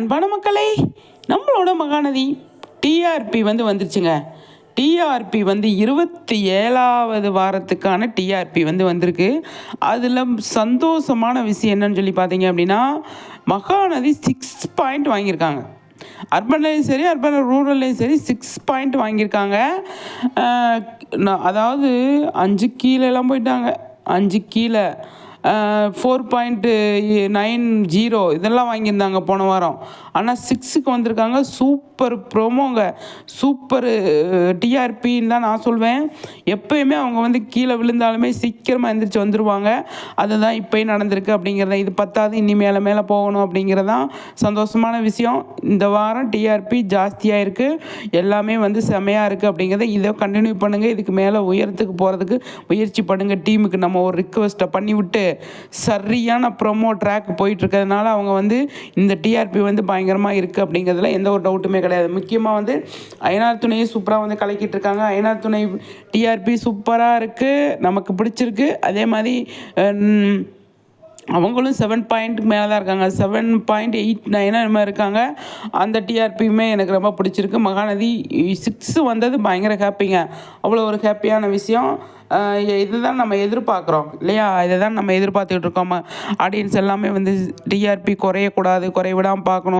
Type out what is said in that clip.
அன்பான மக்களே நம்மளோட மகாநதி டிஆர்பி வந்து வந்துருச்சுங்க. டிஆர்பி வந்து இருபத்தி ஏழாவது வாரத்துக்கான டிஆர்பி வந்து வந்திருக்கு. அதில் சந்தோஷமான விஷயம் என்னன்னு சொல்லி பார்த்தீங்க அப்படின்னா மகாநதி சிக்ஸ் பாயிண்ட் வாங்கியிருக்காங்க. அர்பன்லேயும் சரி அர்பன் ரூரல்லையும் சரி சிக்ஸ் பாயிண்ட் வாங்கியிருக்காங்க. நான் அதாவது அஞ்சு கீழெல்லாம் போயிட்டாங்க. அஞ்சு கீழே. ஃபோர் பாயிண்ட்டு நைன் ஜீரோ இதெல்லாம் வாங்கியிருந்தாங்க போன வாரம். ஆனால் சிக்ஸுக்கு வந்திருக்காங்க. சூப்பர் ப்ரோமோங்க சூப்பர் டிஆர்பின்னு தான் நான் சொல்வேன். எப்பயுமே அவங்க வந்து கீழே விழுந்தாலுமே சீக்கிரமாக எந்திரிச்சு வந்துடுவாங்க அதுதான் இப்போயும் நடந்திருக்கு அப்படிங்கிறத இது பத்தாவது இனி மேலே மேலே போகணும் அப்படிங்கிறதான் சந்தோஷமான விஷயம். இந்த வாரம் டிஆர்பி ஜாஸ்தியாக இருக்குது எல்லாமே வந்து செமையாக இருக்குது அப்படிங்கிறத இதை கண்டினியூ பண்ணுங்கள் இதுக்கு மேலே உயரத்துக்கு போகிறதுக்கு முயற்சி பண்ணுங்கள் டீமுக்கு நம்ம ஒரு ரிக்வெஸ்ட்டை பண்ணிவிட்டு சரியான ப்ரொமோ ட்ராக் போயிட்டுருக்கிறதுனால அவங்க வந்து இந்த டிஆர்பி வந்து பயங்கரமாக இருக்குது அப்படிங்கிறதுல எந்த ஒரு டவுட்டுமே கிடையாது. முக்கியமாக வந்து அயனார் துணையை சூப்பராக வந்து கலக்கிட்டு இருக்காங்க அயனார் துணை டிஆர்பி சூப்பராக இருக்குது நமக்கு பிடிச்சிருக்கு. அதே மாதிரி அவங்களும் செவன் பாயிண்ட்டுக்கு மேலே தான் இருக்காங்க. செவன் பாயிண்ட் எயிட் நைனாக மாதிரி இருக்காங்க. அந்த டிஆர்பியுமே எனக்கு ரொம்ப பிடிச்சிருக்கு. மகாநதி சிக்ஸ் வந்தது பயங்கர ஹாப்பிங்க அவ்வளோ ஒரு ஹாப்பியான விஷயம். இதுதான் நம்ம எதிர்பார்க்குறோம் இல்லையா? இதை தான் நம்ம எதிர்பார்த்துக்கிட்டு இருக்கோம். ஆடியன்ஸ் எல்லாமே வந்து டிஆர்பி குறையக்கூடாது குறைவிடாமல் பார்க்கணும்.